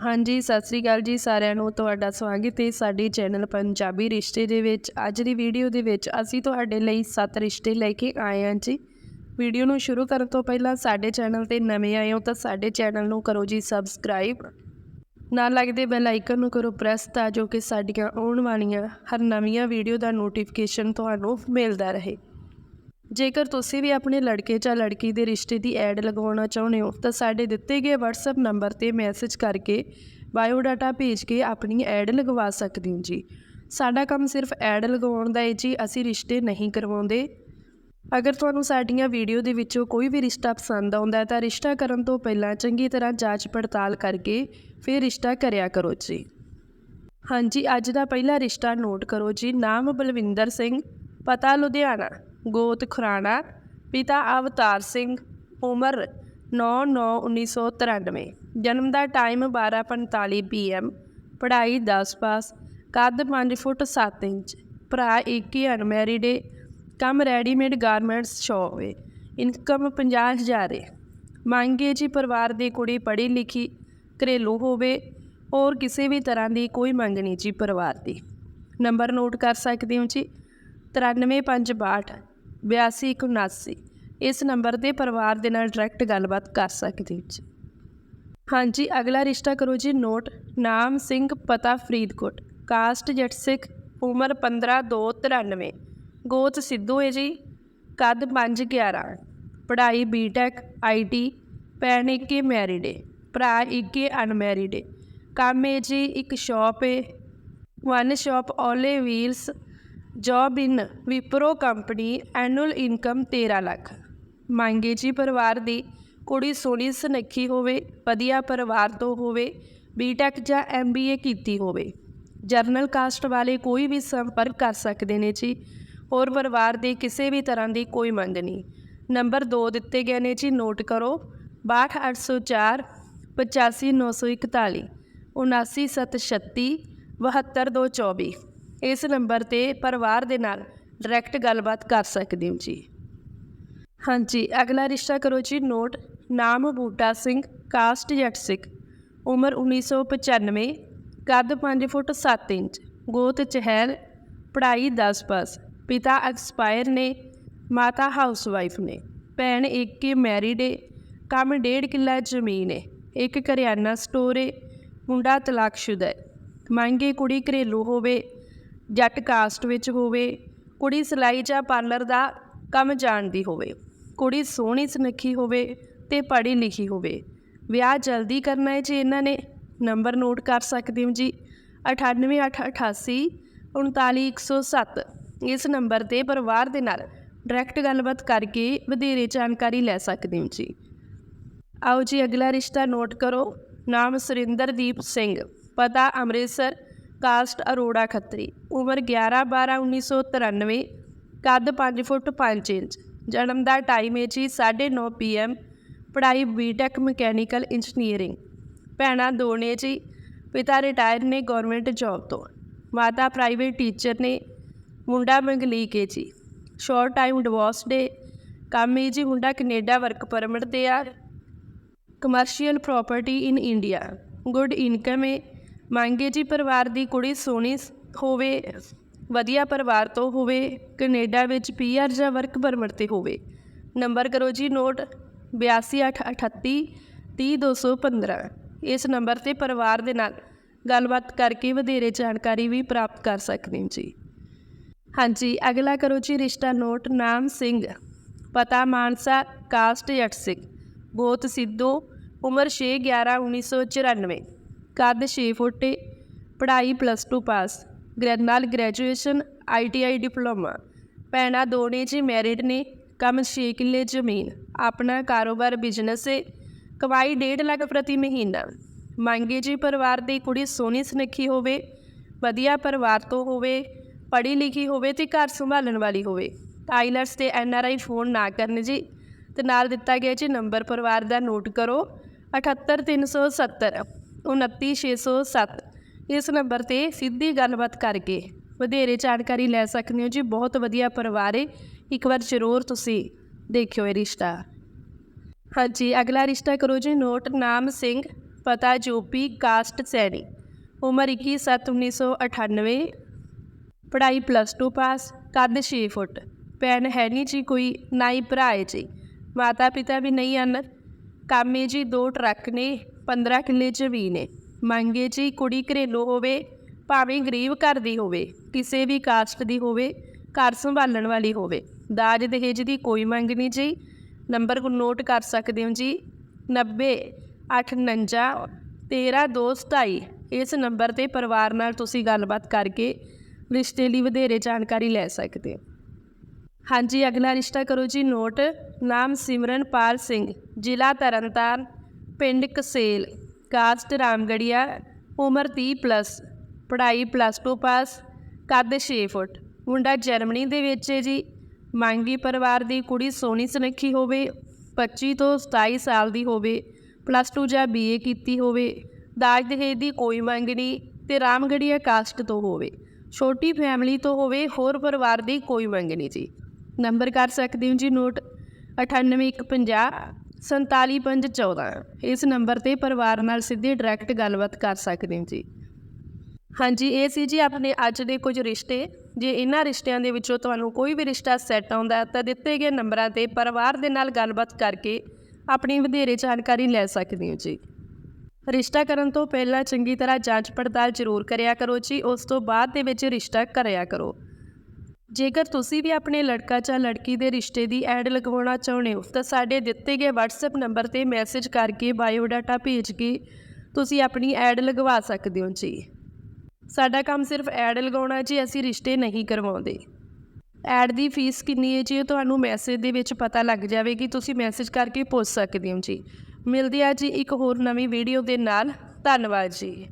ਹਾਂਜੀ, ਸਤਿ ਸ੍ਰੀ ਅਕਾਲ ਜੀ ਸਾਰਿਆਂ ਨੂੰ ਤੁਹਾਡਾ ਸਵਾਗਤ ਹੈ ਸਾਡੇ ਚੈਨਲ ਪੰਜਾਬੀ ਰਿਸ਼ਤੇ ਦੇ ਵਿੱਚ। ਅੱਜ ਦੀ ਵੀਡੀਓ ਦੇ ਵਿੱਚ ਅਸੀਂ ਤੁਹਾਡੇ ਲਈ ਸੱਤ ਰਿਸ਼ਤੇ ਲੈ ਕੇ ਆਏ ਹਾਂ ਜੀ। ਵੀਡੀਓ ਨੂੰ ਸ਼ੁਰੂ ਕਰਨ ਤੋਂ ਪਹਿਲਾਂ ਸਾਡੇ ਚੈਨਲ ਤੇ ਨਵੇਂ ਆਏ ਹੋ ਤਾਂ ਸਾਡੇ ਚੈਨਲ ਨੂੰ ਕਰੋ ਜੀ ਸਬਸਕ੍ਰਾਈਬ। ਨਾਲ ਲੱਗਦੇ ਬੈਲ ਆਈਕਨ ਨੂੰ ਕਰੋ ਪ੍ਰੈਸ ਤਾਂ ਜੋ ਕਿ ਸਾਡੀਆਂ ਆਉਣ ਵਾਲੀਆਂ ਹਰ ਨਵੀਆਂ ਵੀਡੀਓ ਦਾ ਨੋਟੀਫਿਕੇਸ਼ਨ ਤੁਹਾਨੂੰ ਮਿਲਦਾ ਰਹੇ। ਜੇਕਰ ਤੁਸੀਂ ਵੀ ਆਪਣੇ ਲੜਕੇ ਜਾਂ ਲੜਕੀ ਦੇ ਰਿਸ਼ਤੇ ਦੀ ਐਡ ਲਗਾਉਣਾ ਚਾਹੁੰਦੇ ਹੋ, ਤਾਂ ਸਾਡੇ ਦਿੱਤੇ ਗਏ WhatsApp ਨੰਬਰ ਤੇ ਮੈਸੇਜ ਕਰਕੇ ਬਾਇਓਡਾਟਾ ਭੇਜ ਕੇ ਆਪਣੀ ਐਡ ਲਗਵਾ ਸਕਦੇ ਹੋ ਜੀ। ਸਾਡਾ ਕੰਮ ਸਿਰਫ ਐਡ ਲਗਾਉਣ ਦਾ ਹੈ ਜੀ, ਅਸੀਂ ਰਿਸ਼ਤੇ ਨਹੀਂ ਕਰਵਾਉਂਦੇ। ਅਗਰ ਤੁਹਾਨੂੰ ਸਾਡੀਆਂ ਵੀਡੀਓ ਦੇ ਵਿੱਚੋਂ ਕੋਈ ਵੀ ਰਿਸ਼ਤਾ ਪਸੰਦ ਆਉਂਦਾ ਹੈ, ਤਾਂ ਰਿਸ਼ਤਾ ਕਰਨ ਤੋਂ ਪਹਿਲਾਂ ਚੰਗੀ ਤਰ੍ਹਾਂ ਜਾਂਚ ਪੜਤਾਲ ਕਰਕੇ ਫਿਰ ਰਿਸ਼ਤਾ ਕਰਿਆ ਕਰੋ ਜੀ। ਹਾਂਜੀ, ਅੱਜ ਦਾ ਪਹਿਲਾ ਰਿਸ਼ਤਾ ਨੋਟ ਕਰੋ ਜੀ। ਨਾਮ ਬਲਵਿੰਦਰ ਸਿੰਘ, ਪਤਾ ਲੁਧਿਆਣਾ। ਗੋਤ ਖੁਰਾਣਾ ਪਿਤਾ ਅਵਤਾਰ ਸਿੰਘ, ਉਮਰ 9/9/1993 ਜਨਮ ਦਾ ਟਾਈਮ 12:45 ਪੀਐਮ ਪੜ੍ਹਾਈ 10 ਪਾਸ, ਕੱਦ 5 ਫੁੱਟ 7 ਇੰਚ, ਭਰਾ ਇੱਕ ਹੀ ਅਨਮੈਰਿਡ ਏ, ਕੰਮ ਰੈਡੀਮੇਡ ਗਾਰਮੈਂਟਸ ਸ਼ੌਪ ਏ, ਇਨਕਮ 50000 ਏ। ਮੰਗੇ ਜੀ ਪਰਿਵਾਰ ਦੀ ਕੁੜੀ ਪੜ੍ਹੀ ਲਿਖੀ ਘਰੇਲੂ ਹੋਵੇ ਔਰ ਕਿਸੇ ਵੀ ਤਰ੍ਹਾਂ ਦੀ ਕੋਈ ਮੰਗ ਨਹੀਂ ਜੀ ਪਰਿਵਾਰ ਦੀ। ਨੰਬਰ ਨੋਟ ਕਰ ਸਕਦੇ ਹੋ ਜੀ? 9352 8279 ਇਸ ਨੰਬਰ ਤੇ ਪਰਿਵਾਰ ਦੇ ਨਾਲ ਡਾਇਰੈਕਟ ਗੱਲਬਾਤ ਕਰ ਸਕਦੇ ਹੋ ਜੀ। ਹਾਂਜੀ, ਅਗਲਾ ਰਿਸ਼ਤਾ ਕਰੋ ਜੀ ਨੋਟ, ਨਾਮ ਸਿੰਘ ਪਤਾ ਫਰੀਦਕੋਟ, ਕਾਸਟ ਜੱਟ ਸਿੱਖ, ਉਮਰ 15 2 93 ਗੋਤ ਸਿੱਧੂ ਹੈ ਜੀ, ਕੱਦ 5 11 ਪੜ੍ਹਾਈ ਬੀਟੈਕ ਆਈਟੀ ਭੈਣ ਇੱਕੇ ਮੈਰਿਡ ਹੈ, ਭਰਾ ਇੱਕੇ ਅਨਮੈਰਿਡ ਹੈ, ਕੰਮ ਹੈ ਜੀ ਇੱਕ ਸ਼ਾਪ ਹੈ one shop Ola wheels job in Wipro company annual income 13 lakh. ਮੰਗੇ ਜੀ ਪਰਿਵਾਰ ਦੀ ਕੁੜੀ ਸੋਹਣੀ ਸੁਨੱਖੀ ਹੋਵੇ, ਵਧੀਆ ਪਰਿਵਾਰ ਤੋਂ ਹੋਵੇ ਬੀਟੈਕ ਜਾਂ ਐਮਬੀਏ ਕੀਤੀ ਹੋਵੇ। ਜਰਨਲ ਕਾਸਟ ਵਾਲੇ ਕੋਈ ਵੀ ਸੰਪਰਕ ਕਰ ਸਕਦੇ ਨੇ ਜੀ। ਹੋਰ ਪਰਿਵਾਰ ਦੀ ਕਿਸੇ ਵੀ ਤਰ੍ਹਾਂ ਦੀ ਕੋਈ ਮੰਗ ਨਹੀਂ। ਨੰਬਰ 2 ਦਿੱਤੇ ਗਏ ਨੇ ਜੀ ਨੋਟ ਕਰੋ। 62804 85941 79736 72224 ਇਸ ਨੰਬਰ ਤੇ ਪਰਿਵਾਰ ਦੇ ਨਾਲ ਡਾਇਰੈਕਟ ਗੱਲਬਾਤ ਕਰ ਸਕਦੇ ਹੋ ਜੀ। ਹਾਂਜੀ, ਅਗਲਾ ਰਿਸ਼ਤਾ ਕਰੋ ਜੀ, ਨੋਟ, ਨਾਮ ਬੂਟਾ ਸਿੰਘ, ਕਾਸਟ ਜੱਟ ਸਿੱਖ, ਉਮਰ 1995 ਕੱਦ 5 ਫੁੱਟ 7 ਇੰਚ, ਗੋਤ ਚਹਿਲ, ਪੜ੍ਹਾਈ 10 ਪਾਸ, ਪਿਤਾ ਐਕਸਪਾਇਰ ਨੇ, ਮਾਤਾ ਹਾਊਸਵਾਈਫ ਨੇ, ਭੈਣ ਇੱਕ ਹੀ ਮੈਰਿਡ ਏ, ਕੰਮ ਡੇਢ ਕਿੱਲਾ ਜ਼ਮੀਨ ਏ, ਇੱਕ ਕਰਿਆਨਾ ਸਟੋਰ ਏ, ਮੁੰਡਾ ਤਲਾਕਸ਼ੁਦਾ ਹੈ ਮੰਗੇ ਕੁੜੀ ਘਰੇਲੂ ਹੋਵੇ ਜੱਟ ਕਾਸਟ ਵਿੱਚ ਹੋਵੇ, ਕੁੜੀ ਸਿਲਾਈ ਜਾਂ ਪਾਰਲਰ ਦਾ ਕੰਮ ਜਾਣਦੀ ਹੋਵੇ, ਕੁੜੀ ਸੋਹਣੀ ਸੁਨੱਖੀ ਹੋਵੇ ਤੇ ਪੜ੍ਹੀ ਲਿਖੀ ਹੋਵੇ। ਵਿਆਹ ਜਲਦੀ ਕਰਨਾ ਹੈ ਜੀ ਇਹਨਾਂ ਨੇ ਨੰਬਰ ਨੋਟ ਕਰ ਸਕਦੇ ਹੋ ਜੀ। 98888 39107 ਇਸ ਨੰਬਰ ਤੇ ਪਰਿਵਾਰ ਦੇ ਨਾਲ ਡਾਇਰੈਕਟ ਗੱਲਬਾਤ ਕਰਕੇ ਵਧੇਰੇ ਜਾਣਕਾਰੀ ਲੈ ਸਕਦੇ ਹੋ ਜੀ। ਆਓ ਜੀ, ਅਗਲਾ ਰਿਸ਼ਤਾ ਨੋਟ ਕਰੋ। ਨਾਮ ਸੁਰਿੰਦਰਦੀਪ ਸਿੰਘ। ਪਤਾ ਅੰਮ੍ਰਿਤਸਰ। ਕਾਸਟ ਅਰੋੜਾ ਖੱਤਰੀ, ਉਮਰ 11 12 1993 ਕੱਦ 5 ਫੁੱਟ 5 ਇੰਚ, ਜਨਮ ਦਾ ਟਾਈਮ ਹੈ ਜੀ 9:30 ਪੀਐਮ ਪੜ੍ਹਾਈ ਬੀਟੈਕ ਮਕੈਨੀਕਲ ਇੰਜੀਨੀਅਰਿੰਗ ਭੈਣਾਂ ਦੋ ਨੇ ਜੀ, ਪਿਤਾ ਰਿਟਾਇਰ ਨੇ ਗਵਰਨਮੈਂਟ ਜੌਬ ਤੋਂ। ਮਾਤਾ ਪ੍ਰਾਈਵੇਟ ਟੀਚਰ ਨੇ, ਮੁੰਡਾ ਮੰਗਲੀਕ ਹੈ ਜੀ। ਸ਼ਾਰਟ ਟਾਈਮ ਡਿਵੋਰਸ ਡੇ ਕੰਮ ਹੈ ਜੀ ਮੁੰਡਾ ਕੈਨੇਡਾ ਵਰਕ ਪਰਮਿਟ ਤੇ ਆ। Commercial property in India good income ਹੈ ਮੰਗੇ ਜੀ ਪਰਿਵਾਰ ਦੀ ਕੁੜੀ ਸੋਹਣੀ ਸ- ਹੋਵੇ, ਵਧੀਆ ਪਰਿਵਾਰ ਤੋਂ ਹੋਵੇ, ਕੈਨੇਡਾ ਵਿੱਚ ਪੀਆਰ ਜਾਂ ਵਰਕ ਪਰਮਿਟ ਤੇ ਹੋਵੇ। ਨੰਬਰ ਕਰੋ ਜੀ ਨੋਟ 8238 30215 ਇਸ ਨੰਬਰ ਤੇ ਪਰਿਵਾਰ ਦੇ ਨਾਲ ਗੱਲਬਾਤ ਕਰਕੇ ਵਧੇਰੇ ਜਾਣਕਾਰੀ ਵੀ ਪ੍ਰਾਪਤ ਕਰ ਸਕਦੇ ਹੋ ਜੀ। ਹਾਂਜੀ, ਅਗਲਾ ਕਰੋ ਜੀ ਰਿਸ਼ਤਾ ਨੋਟ ਨਾਮ ਸਿੰਘ। ਪਤਾ ਮਾਨਸਾ, ਕਾਸਟ ਜੱਟ ਸਿੰਘ। ਗੋਤ ਸਿੱਧੂ, ਉਮਰ 6 11 1994 ਕੱਦ 6 ਫੁੱਟ ਪੜ੍ਹਾਈ ਪਲੱਸ 2 ਪਾਸ ਗ੍ਰੈ ਨਾਲ ਗ੍ਰੈਜੂਏਸ਼ਨ ਆਈਟੀਆਈ ਡਿਪਲੋਮਾ ਭੈਣਾਂ ਦੋ ਨੇ ਜੀ ਮੈਰਿਡ ਨੇ, ਕੰਮ 6 ਕਿੱਲੇ ਜ਼ਮੀਨ, ਆਪਣਾ ਕਾਰੋਬਾਰ ਬਿਜ਼ਨਸ ਹੈ ਕਮਾਈ 1.5 ਲੱਖ ਪ੍ਰਤੀ ਮਹੀਨਾ। ਮੰਗੇ ਜੀ ਪਰਿਵਾਰ ਦੀ ਕੁੜੀ ਸੋਹਣੀ ਸੁਨੱਖੀ ਹੋਵੇ, ਵਧੀਆ ਪਰਿਵਾਰ ਤੋਂ ਹੋਵੇ, ਪੜ੍ਹੀ ਲਿਖੀ ਹੋਵੇ ਤੇ ਘਰ ਸੰਭਾਲਣ ਵਾਲੀ ਹੋਵੇ। ਆਈਲੈਟਸ ਤੇ ਐਨਆਰਆਈ ਫੋਨ ਨਾ ਕਰਨ ਜੀ, ਤੇ ਨਾਲ ਦਿੱਤਾ ਗਿਆ ਜੀ ਨੰਬਰ ਪਰਿਵਾਰ ਦਾ ਨੋਟ ਕਰੋ 78370 29607 ਇਸ ਨੰਬਰ ਤੇ ਸਿੱਧੀ ਗੱਲਬਾਤ ਕਰਕੇ ਵਧੇਰੇ ਜਾਣਕਾਰੀ ਲੈ ਸਕਦੇ ਹੋ ਜੀ। ਬਹੁਤ ਵਧੀਆ ਪਰਿਵਾਰ ਹੈ ਇੱਕ ਵਾਰ ਜ਼ਰੂਰ ਤੁਸੀਂ ਦੇਖਿਓ ਇਹ ਰਿਸ਼ਤਾ। ਹਾਂਜੀ, ਅਗਲਾ ਰਿਸ਼ਤਾ ਕਰੋ ਜੀ। ਨੋਟ ਨਾਮ ਸਿੰਘ, ਪਤਾ ਜੋਪੀ ਕਾਸਟ ਸੈਣੀ। ਉਮਰ 21 ਸੱਤ 1998 ਪੜ੍ਹਾਈ ਪਲੱਸ 2 ਪਾਸ ਕੱਦ 6 ਫੁੱਟ। ਭੈਣ ਹੈ ਨਹੀਂ ਜੀ ਕੋਈ, ਨਾ ਹੀ ਭਰਾ ਹੈ ਜੀ। ਮਾਤਾ ਪਿਤਾ ਵੀ ਨਹੀਂ ਹਨ। ਕਾਮੇ ਜੀ, ਦੋ ਟਰੱਕ ਨੇ। 15 ਕਿੱਲੇ ਜ਼ਮੀਨ ਨੇ ਮੰਗੇ ਜੀ ਕੁੜੀ ਘਰੇਲੂ ਹੋਵੇ, ਭਾਵੇਂ ਗਰੀਬ ਘਰ ਦੀ ਹੋਵੇ, ਕਿਸੇ ਵੀ ਕਾਸਟ ਦੀ ਹੋਵੇ, ਘਰ ਸੰਭਾਲਣ ਵਾਲੀ ਹੋਵੇ। ਦਾਜ ਦਹੇਜ ਦੀ ਕੋਈ ਮੰਗ ਨਹੀਂ ਜੀ। ਨੰਬਰ ਨੂੰ ਨੋਟ ਕਰ ਸਕਦੇ ਹੋ ਜੀ। 90 849 13227 ਇਸ ਨੰਬਰ ਤੇ ਪਰਿਵਾਰ ਨਾਲ ਤੁਸੀਂ ਗੱਲਬਾਤ ਕਰਕੇ ਰਿਸ਼ਤੇ ਲਈ ਵਧੇਰੇ ਜਾਣਕਾਰੀ ਲੈ ਸਕਦੇ ਹੋ। ਹਾਂਜੀ, ਅਗਲਾ ਰਿਸ਼ਤਾ ਕਰੋ ਜੀ ਨੋਟ। ਨਾਮ ਸਿਮਰਨਪਾਲ ਸਿੰਘ, ਜ਼ਿਲ੍ਹਾ ਤਰਨਤਾਰਨ। ਪਿੰਡ ਕਸੇਲ, ਕਾਸਟ ਰਾਮਗੜੀਆ, ਉਮਰ 30 ਪਲੱਸ ਪੜ੍ਹਾਈ ਪਲੱਸ 2 ਪਾਸ ਕੱਦ 6 ਫੁੱਟ। ਮੁੰਡਾ ਜਰਮਨੀ ਦੇ ਵਿੱਚ ਹੈ ਜੀ। ਮੰਗੀ ਪਰਿਵਾਰ ਦੀ ਕੁੜੀ ਸੋਹਣੀ ਸੁਨੱਖੀ ਹੋਵੇ 25 ਤੋਂ 27 ਸਾਲ ਦੀ ਹੋਵੇ ਪਲੱਸ 2 ਜਾਂ ਬੀਏ ਕੀਤੀ ਹੋਵੇ, ਦਾਜ ਦਹੇਜ ਦੀ ਕੋਈ ਮੰਗ ਨਹੀਂ ਤੇ ਰਾਮਗੜੀਆ ਕਾਸਟ ਤੋਂ ਹੋਵੇ। ਛੋਟੀ ਫੈਮਿਲੀ ਤੋਂ ਹੋਵੇ, ਹੋਰ ਪਰਿਵਾਰ ਦੀ ਕੋਈ ਮੰਗ ਨਹੀਂ ਜੀ। ਨੰਬਰ ਕਰ ਸਕਦੇ ਹੋ ਜੀ ਨੋਟ। 98150 47514 ਇਸ ਨੰਬਰ ਤੇ ਪਰਿਵਾਰ ਨਾਲ ਸਿੱਧੀ ਡਾਇਰੈਕਟ ਗੱਲਬਾਤ ਕਰ ਸਕਦੇ ਹੋ ਜੀ। ਹਾਂਜੀ, ਇਹ ਸੀ ਜੀ ਆਪਣੇ ਅੱਜ ਦੇ ਕੁਝ ਰਿਸ਼ਤੇ। ਜੇ ਇਹਨਾਂ ਰਿਸ਼ਤਿਆਂ ਦੇ ਵਿੱਚੋਂ ਤੁਹਾਨੂੰ ਕੋਈ ਵੀ ਰਿਸ਼ਤਾ ਸੈੱਟ ਆਉਂਦਾ ਤਾਂ ਦਿੱਤੇ ਗਏ ਨੰਬਰਾਂ ਤੇ ਪਰਿਵਾਰ ਦੇ ਨਾਲ ਗੱਲਬਾਤ ਕਰਕੇ ਆਪਣੀ ਵਧੇਰੇ ਜਾਣਕਾਰੀ ਲੈ ਸਕਦੇ ਹੋ ਜੀ। ਰਿਸ਼ਤਾ ਕਰਨ ਤੋਂ ਪਹਿਲਾਂ ਚੰਗੀ ਤਰ੍ਹਾਂ ਜਾਂਚ ਪੜਤਾਲ ਜ਼ਰੂਰ ਕਰਿਆ ਕਰੋ ਜੀ। ਉਸ ਤੋਂ ਬਾਅਦ ਦੇ ਵਿੱਚ ਰਿਸ਼ਤਾ ਕਰਿਆ ਕਰੋ। ਜੇਕਰ ਤੁਸੀਂ ਵੀ ਆਪਣੇ ਲੜਕਾ ਜਾਂ ਲੜਕੀ ਦੇ ਰਿਸ਼ਤੇ ਦੀ ਐਡ ਲਗਵਾਉਣਾ ਚਾਹੁੰਦੇ ਹੋ, ਤਾਂ ਸਾਡੇ ਦਿੱਤੇ ਗਏ WhatsApp ਨੰਬਰ ਤੇ ਮੈਸੇਜ ਕਰਕੇ ਬਾਇਓਡਾਟਾ ਭੇਜ ਕੇ ਤੁਸੀਂ ਆਪਣੀ ਐਡ ਲਗਵਾ ਸਕਦੇ ਹੋ ਜੀ। ਸਾਡਾ ਕੰਮ ਸਿਰਫ ਐਡ ਲਗਾਉਣਾ ਜੀ, ਅਸੀਂ ਰਿਸ਼ਤੇ ਨਹੀਂ ਕਰਵਾਉਂਦੇ। ਐਡ ਦੀ ਫੀਸ ਕਿੰਨੀ ਹੈ ਜੀ ਇਹ ਤੁਹਾਨੂੰ ਮੈਸੇਜ ਦੇ ਵਿੱਚ ਪਤਾ ਲੱਗ ਜਾਵੇਗੀ, ਤੁਸੀਂ ਮੈਸੇਜ ਕਰਕੇ ਪੁੱਛ ਸਕਦੇ ਹੋ ਜੀ। ਮਿਲਦੇ ਆ ਜੀ ਇੱਕ ਹੋਰ ਨਵੀਂ ਵੀਡੀਓ ਦੇ ਨਾਲ। ਧੰਨਵਾਦ ਜੀ।